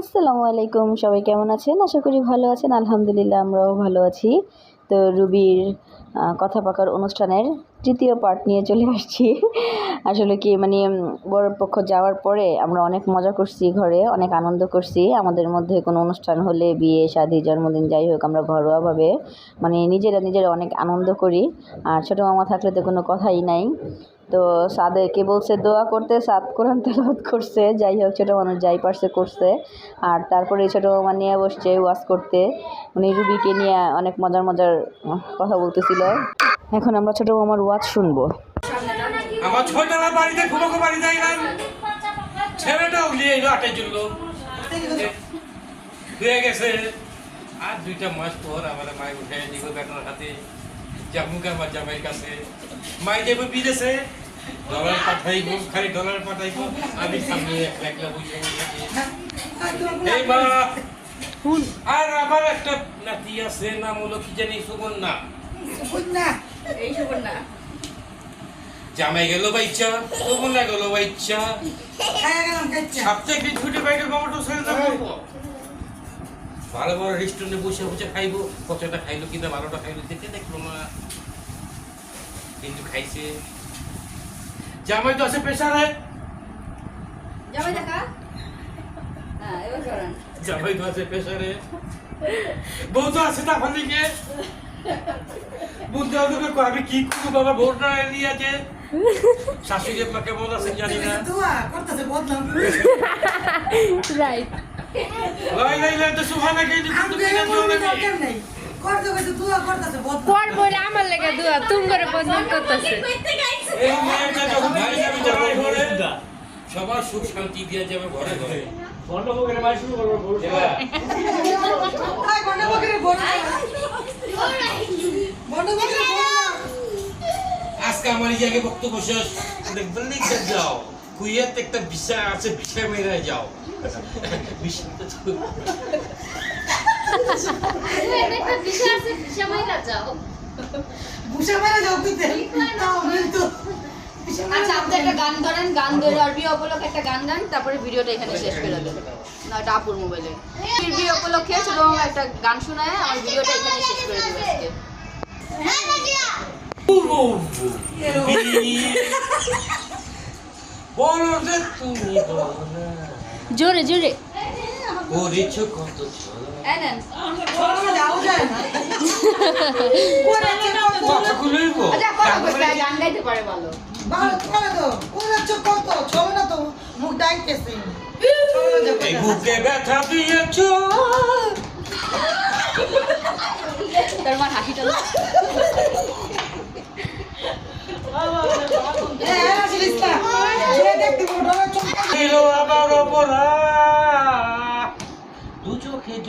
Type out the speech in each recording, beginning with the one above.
আসসালামু আলাইকুম, সবাই কেমন আছেন? আশা করি ভালো আছেন, আলহামদুলিল্লাহ আমরাও ভালো আছি। তো রুবির কথা পাকার অনুষ্ঠানের তৃতীয় পার্ট নিয়ে চলে আসছি। আসলে কি মানে বড় পক্ষ যাওয়ার পরে আমরা অনেক মজা করছি ঘরে, অনেক আনন্দ করছি। আমাদের মধ্যে কোনো অনুষ্ঠান হলে, বিয়ে, শাদী, জন্মদিন, যাই হোক, আমরা ঘরোয়াভাবে মানে নিজেরা নিজেরা অনেক আনন্দ করি। আর ছোটো মামা থাকলে তো কোনো কথাই নাই। তো সাদেরকে বলছে, দোয়া করতে, সাদ কোরআন তেলাওয়াত করছে, যাই হোক, ছোটো মানুষ যাই পারছে করছে। আর তারপরে ছোটো মামা নিয়ে বসছে ওয়াজ করতে। উনি রুবিকে নিয়ে অনেক মজার মজার কথা বলতেছিল। এখন আমরা ছোটো মামার ওয়াজ শুনব। আর দুইটা মাস পর আমার মায় উঠে দিব বেটার হাতে। জামুক আমার জামাইয়ের কাছে মাই যাব বিদেশে। ডলার পাঠাইব খালি ডলার পাঠাইব আমি সামনে একলা একলা বসে। এই মা আর আমার একটা নাতি আছে নাম হলো কি জানি সুগন্যা এই সুবর্ণা। জামাই গেল বাইচ্চা সুগন্যা গেল বাইচ্চা সবচেয়ে ছুটি বাইরে বাবাটা ছেড়ে দেবো ভালো ভালো রেস্টুরেন্টে বসে বসে খাইবো কতটা খাইলো কিনা ভালোটা খাইলো দেখে দেখল না কিন্তু খাইছে। জামাই তো আছে প্রেশারে যাবে দেখা? হ্যাঁ এবার করেন। জামাই তো আছে প্রেশারে বউ তো আছে তা ভালো দিকে বুঝতে হবে আমি কি করব বাবা ভোটটা নিয়ে আছে। শাশুড়ি মা কেমন আছে জানি না। রাইট আমার লেগে দুয়া তুম করে বদনাম করতেছে। সবার সুখ শান্তি দিয়ে যাবে ঘরে ঘরে। আজকে আমার এই জায়গায় বক্তব্য শেষ। দেখবেন লিখে যাও। কুইয়াতে একটা বিষয় আছে বিষয় মেরে যাও আচ্ছা আপনি একটা গান ধরেন গান ধরে আর বিয়ে উপলক্ষে একটা গান গান তারপরে ভিডিওটা এখানে শেষ করে দেবেন না এটা আপুর মোবাইলে উপলক্ষে ছোট একটা গান শোনায় আমার ভিডিওটা এখানে শেষ করে দেবে আজকে বলো যে তুমি বলো না। জোরে জোরে। করেছ কত ছলা এই নেন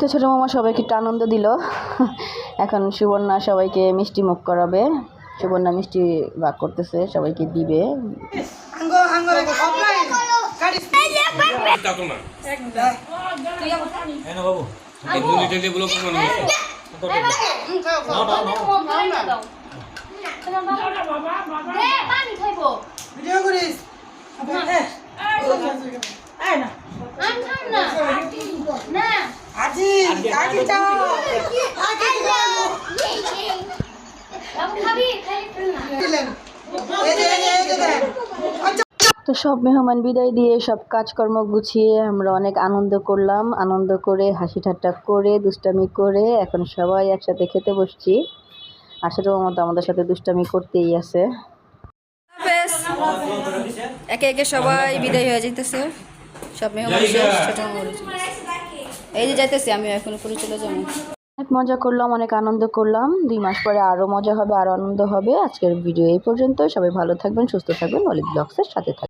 তো ছোটো মামা সবাইকে একটু আনন্দ দিল। এখন সুবর্ণা সবাইকে মিষ্টি মুখ করাবে। সুবর্ণা মিষ্টি ভাগ করতেছে সবাইকে দিবে। হ্যাঁ বাবু এই দুই লিটার দিয়ে ব্লক করে নিয়েছে তো সব মেহমান বিদায় দিয়ে সব কাজকর্ম গুছিয়ে আমরা অনেক আনন্দ করলাম। আনন্দ করে হাসি ঠাট্টা করে দুষ্টামি করে এখন সবাই একসাথে খেতে বসছি। ছোটো মামা আমাদের সাথে দুষ্টামি করতেই আছে। একে একে সবাই বিদায় হয়ে যাইতেছে। সব মেহমান শেষ ছোট এই যে যাইতেছি আমি এখন উপরে চলে যাব। অনেক মজা করলাম অনেক আনন্দ করলাম। দুই মাস পরে আরও মজা হবে আরও আনন্দ হবে। আজকের ভিডিও এই পর্যন্ত সবাই ভালো থাকবেন সুস্থ থাকবেন। অলিভ ব্লগসের সাথে থাকবেন।